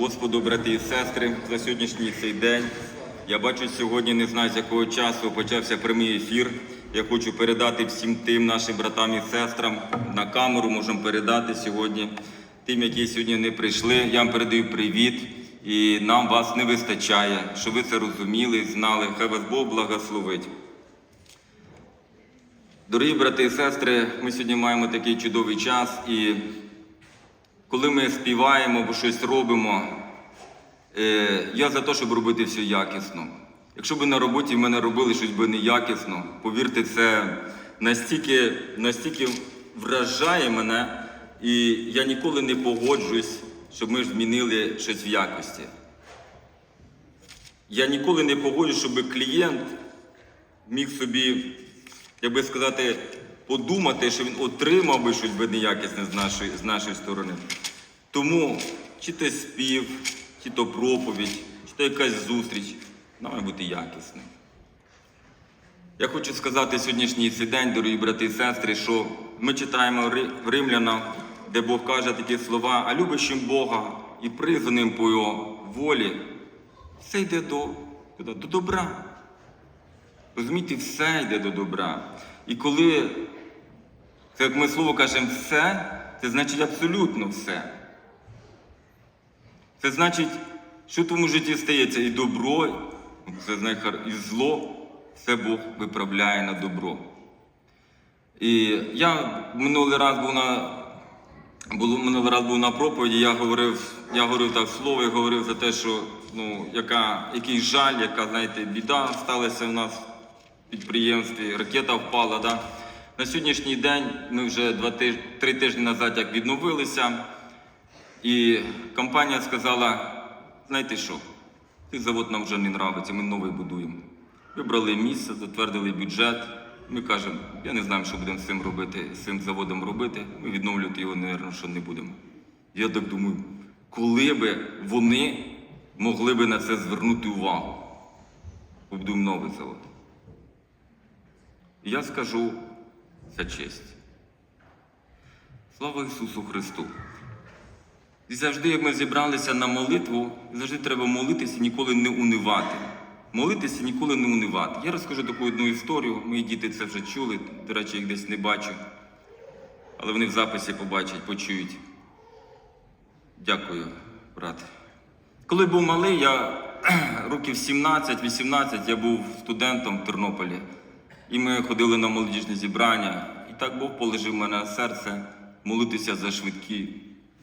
Господу, брати і сестри, за сьогоднішній цей день. Я бачу сьогодні, не знаю з якого часу почався прямий ефір. Я хочу передати всім тим нашим братам і сестрам на камеру можемо передати сьогодні. Тим, які сьогодні не прийшли, я вам передаю привіт. І нам вас не вистачає, щоб ви це розуміли, знали. Хай вас Бог благословить. Дорогі брати і сестри, ми сьогодні маємо такий чудовий час, і коли ми співаємо або щось робимо, е, я за те, щоб робити все якісно. Якщо б на роботі в мене робили щось би неякісно, повірте, це настільки, настільки вражає мене, і я ніколи не погоджуюсь, щоб ми змінили щось в якості. Я ніколи не погоджуюсь, щоб клієнт міг собі, як би сказати, подумати, що він отримав би щось би неякісне з нашої, з нашої сторони. Тому чи то спів, чи то проповідь, чи то якась зустріч, вона має бути якісною. Я хочу сказати сьогоднішній цей день, дорогі брати і сестри, що ми читаємо в де Бог каже такі слова, а любящим Бога і призваним по його волі, все йде до, до добра. Розумієте, все йде до добра. І коли, це як ми слово кажемо все, це значить абсолютно все. Це значить, що в тому житті стається і добро, це і зло, все Бог виправляє на добро. І я минулий раз був на було минулий раз був на проповіді, я говорив, я говорив так слово, я говорив за те, що ну, яка, який жаль, яка, знаєте, біда сталася в нас в підприємстві, ракета впала. Да? На сьогоднішній день ми вже два тиж... три тижні назад як відновилися, і компанія сказала: знаєте що, цей завод нам вже не нравиться, ми новий будуємо. Вибрали місце, затвердили бюджет. Ми кажемо, я не знаю, що будемо з цим робити, з цим заводом робити. Ми відновлювати його, мабуть, що не будемо. Я так думаю, коли би вони могли би на це звернути увагу? Побудуємо новий завод. Я скажу за честь. Слава Ісусу Христу! І завжди, як ми зібралися на молитву, завжди треба молитися і ніколи не унивати. Молитися ніколи не унивати. Я розкажу таку одну історію. Мої діти це вже чули, до речі, їх десь не бачу. Але вони в записі побачать, почують. Дякую, брат. Коли був малий, я років 17-18, я був студентом в Тернополі. І ми ходили на молодіжне зібрання. І так Бог положив мене серце молитися за швидкі.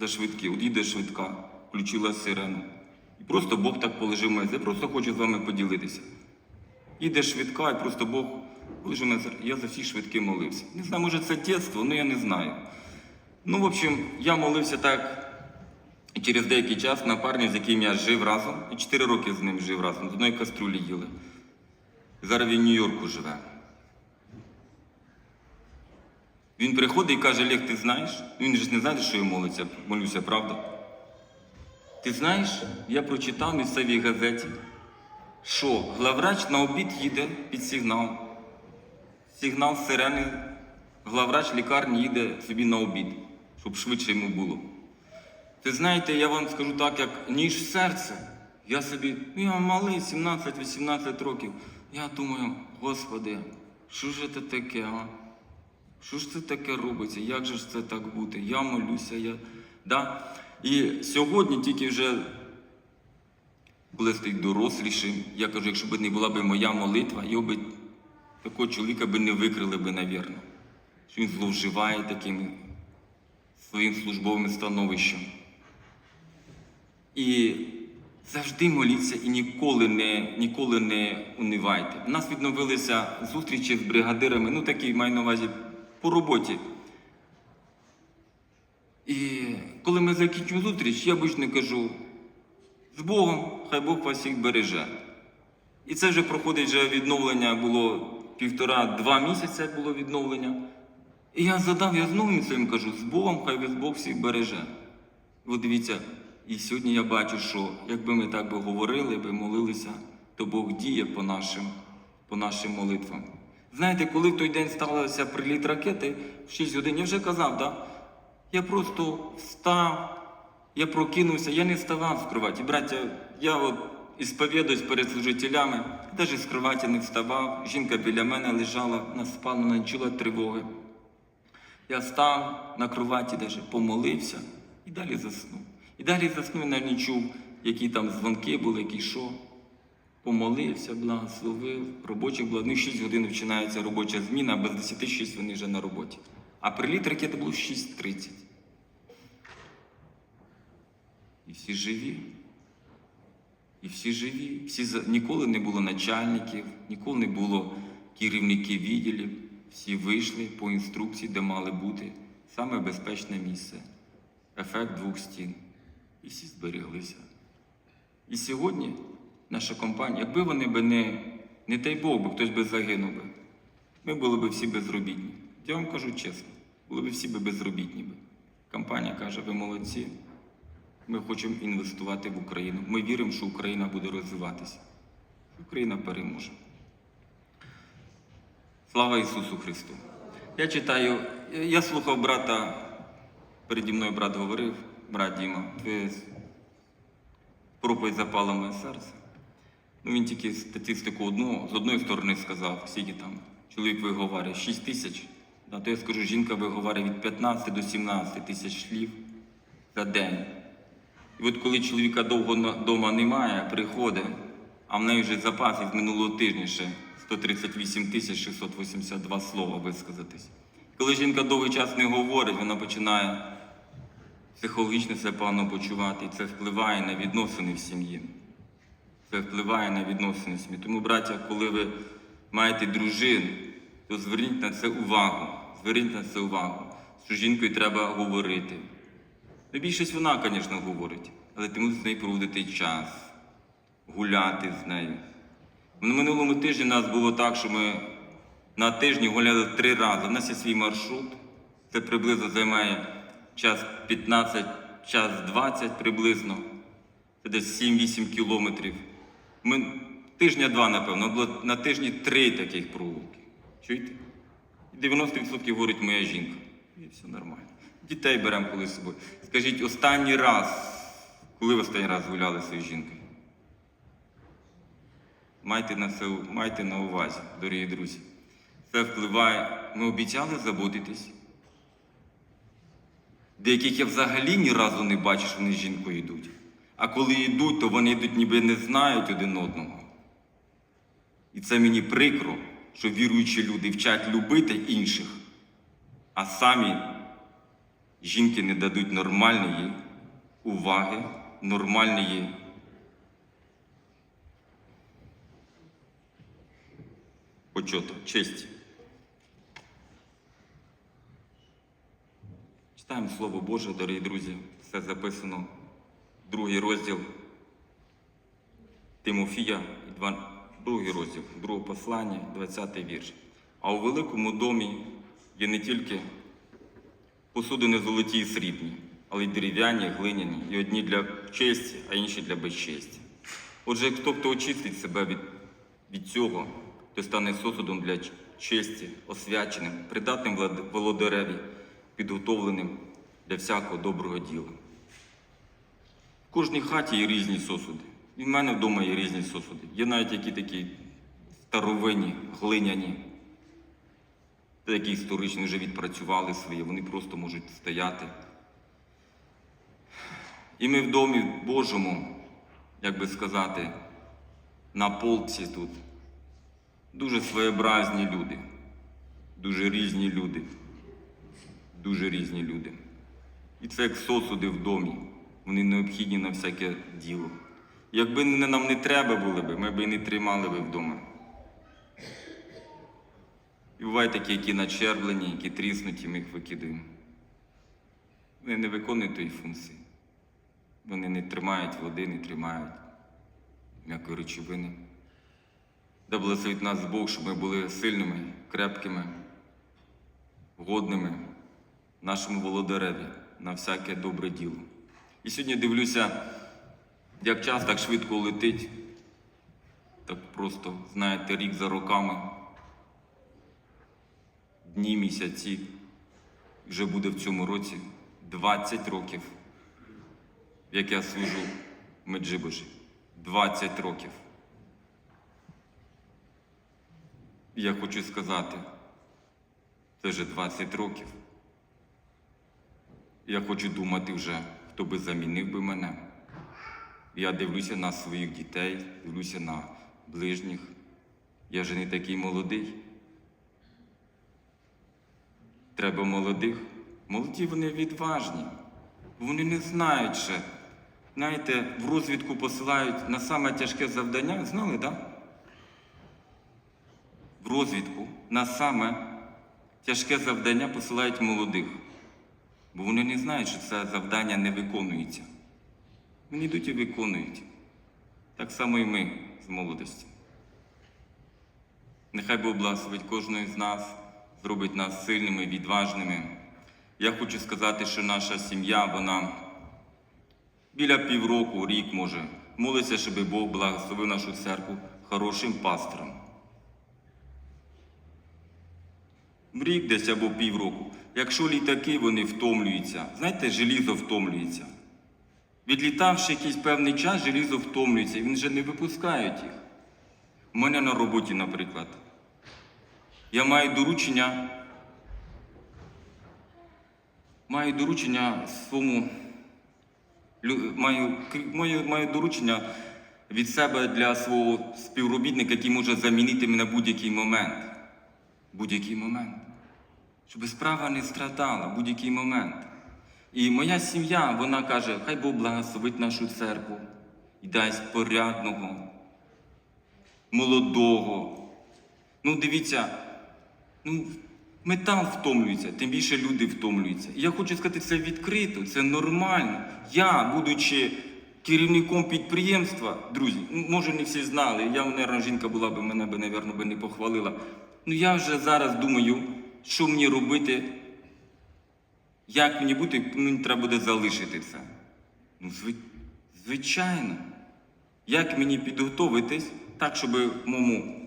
За швидкі. От їде швидка, включила сирену. І просто Бог так положив мене. Я просто хочу з вами поділитися. Їде швидка, і просто Бог положив мене. серце. Я за всі швидки молився. Не знаю, може це дитинство, але я не знаю. Ну, в общем, я молився так. І через деякий час на парні, з яким я жив разом, і 4 роки з ним жив разом, з одної каструлі їли. Зараз він в Нью-Йорку живе. Він приходить і каже, Олег, ти знаєш? Він же не знає, що я молиться, молюся, правда? Ти знаєш, я прочитав в місцевій газеті, що главврач на обід їде під сигнал. Сигнал сирени, главврач лікарні їде собі на обід, щоб швидше йому було. Ви знаєте, я вам скажу так, як ніж серце. Я собі, ну я малий, 17-18 років. Я думаю, Господи, що ж це таке, а? Що ж це таке робиться? Як же ж це так бути? Я молюся, я. Да? І сьогодні тільки вже, я стою дорослішим, я кажу, якщо б не була б моя молитва, його би такого чоловіка би не викрили би, навірно. Що він зловживає таким своїм службовим становищем. І завжди моліться і ніколи не, ніколи не унивайте. У нас відновилися зустрічі з бригадирами, ну такі маю на увазі по роботі. І коли ми закінчуємо зустріч, я обично кажу з Богом, хай Бог вас всіх береже. І це вже проходить вже відновлення, було півтора-два місяці було відновлення. І я задав, я знову своїм кажу, з Богом, хай вас Бог всіх береже. От дивіться, і сьогодні я бачу, що якби ми так би говорили, би молилися, то Бог діє по нашим, по нашим молитвам. Знаєте, коли в той день сталося приліт ракети в 6 годин, я вже казав, да? я просто встав, Я прокинувся, я не вставав з кроваті. Браття, я от ісповідуюсь перед служителями, навіть з кроваті не вставав. Жінка біля мене лежала, вона спала, не чула тривоги. Я став на кроваті, даже помолився і далі заснув. І далі заснув, я навіть не чув, які там дзвонки були, які що. Помолився, благословив, робочих було. Ну, 6 годин починається робоча зміна, а без 10 6 вони вже на роботі. А приліт ракети був 6.30. І всі живі. І всі живі. Всі Ніколи не було начальників, ніколи не було керівників відділів. Всі вийшли по інструкції, де мали бути. Саме безпечне місце. Ефект двох стін. І всі збереглися. І сьогодні наша компанія, якби вони би не, не дай Бог, би хтось би загинув би, ми були б всі безробітні. Я вам кажу чесно, були б всі би безробітні. Би. Компанія каже, ви молодці. Ми хочемо інвестувати в Україну. Ми віримо, що Україна буде розвиватися. Україна переможе. Слава Ісусу Христу! Я читаю, я слухав брата, переді мною брат говорив, брат Діма, твоє проповідь запала моє серце. Ну, він тільки статистику одну, з одної сторони сказав, скільки там чоловік виговарює 6 тисяч. Да, то я скажу, жінка виговарює від 15 до 17 тисяч слів за день. І от коли чоловіка довго вдома немає, приходить, а в неї вже запаси з минулого тижня ще 138 тисяч 682 слова висказатись. Коли жінка довгий час не говорить, вона починає психологічно себе погано почувати, і це впливає на відносини в сім'ї. Це впливає на відносини сім'ї. Тому, браття, коли ви маєте дружин, то зверніть на це увагу. Зверніть на це увагу, що з жінкою треба говорити. Більшість вона, звісно, говорить, але ти мусиш з нею проводити час, гуляти з нею. На минулому тижні нас було так, що ми на тижні гуляли три рази. У нас є свій маршрут. Це приблизно займає час 15, час 20 приблизно. Це десь 7-8 кілометрів. Ми тижня два, напевно, було на тижні три таких прогулки. Чуєте? І 90% говорить моя жінка. І все нормально. Дітей беремо коли з собою. Скажіть, останній раз, коли ви останній раз гуляли зі своєю жінкою? Майте на це майте на увазі, дорогі друзі. Це впливає. Ми обіцяли заботитись. Деяких я взагалі ні разу не бачу, що вони з жінкою йдуть. А коли йдуть, то вони йдуть, ніби не знають один одного. І це мені прикро, що віруючі люди вчать любити інших, а самі жінки не дадуть нормальної уваги, нормальної почоту, честі. Читаємо Слово Боже, дорогі друзі, все записано, другий розділ Тимофія, другий розділ, другого послання, 20 вірш. А у великому домі є не тільки посудини золоті і срібні, але й дерев'яні, глиняні, і одні для честі, а інші для безчесті. Отже, хто хто очистить себе від, від цього, той стане сосудом для честі, освяченим, придатним володареві, підготовленим для всякого доброго діла. В кожній хаті є різні сосуди. І в мене вдома є різні сосуди. Є навіть які такі старовинні, глиняні, які історично вже відпрацювали своє, вони просто можуть стояти. І ми в домі Божому, як би сказати, на полці тут дуже своєобразні люди, дуже різні люди, дуже різні люди. І це як сосуди в домі. Вони необхідні на всяке діло. Якби нам не треба було б, ми б і не тримали би вдома. І бувають такі, які начерблені, які тріснуті, ми їх викидаємо. Вони не виконують тої функції. Вони не тримають води, не тримають м'якої речовини. Да благословить нас Бог, щоб ми були сильними, крепкими, годними нашому володареві на всяке добре діло. І сьогодні дивлюся, як час так швидко летить, так просто, знаєте, рік за роками, дні, місяці, вже буде в цьому році 20 років як я служу в Меджибожі. 20 років. Я хочу сказати, це вже 20 років. Я хочу думати вже, хто би замінив би мене. Я дивлюся на своїх дітей, дивлюся на ближніх. Я вже не такий молодий. Треба молодих. Молоді вони відважні. Вони не знають ще. Знаєте, в розвідку посилають на саме тяжке завдання. Знали, так? В розвідку на саме тяжке завдання посилають молодих. Бо вони не знають, що це завдання не виконується. Вони йдуть і виконують. Так само і ми з молодості. Нехай Бог благословить кожного з нас, зробить нас сильними, відважними. Я хочу сказати, що наша сім'я, вона біля півроку, рік може, молиться, щоб Бог благословив нашу церкву хорошим пастором. В рік десь або півроку. Якщо літаки вони втомлюються, знаєте, желізо втомлюється. Відлітавши якийсь певний час, желізо втомлюється, і він вже не випускають їх. У мене на роботі, наприклад. Я маю доручення. Маю доручення своєму. Маю, маю, маю доручення від себе для свого співробітника, який може замінити мене будь-який момент. Будь-який момент. Щоб справа не страдала в будь-який момент. І моя сім'я, вона каже, хай Бог благословить нашу церкву і дасть порядного, молодого. Ну, дивіться, ну, метал втомлюється, тим більше люди втомлюються. І я хочу сказати, це відкрито, це нормально. Я, будучи керівником підприємства, друзі, ну, може не всі знали, я, мабуть, жінка була б мене мабуть, би не похвалила. Ну я вже зараз думаю, що мені робити, як мені бути, мені треба буде залишити це. Ну, звичайно. Як мені підготовитись так, щоб моєму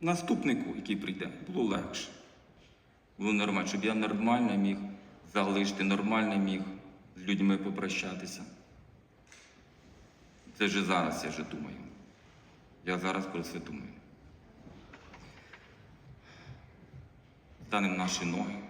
наступнику, який прийде, було легше. Було нормально, щоб я нормально міг залишити, нормально міг з людьми попрощатися. Це вже зараз я вже думаю. Я зараз про це думаю. Станемо наші ноги.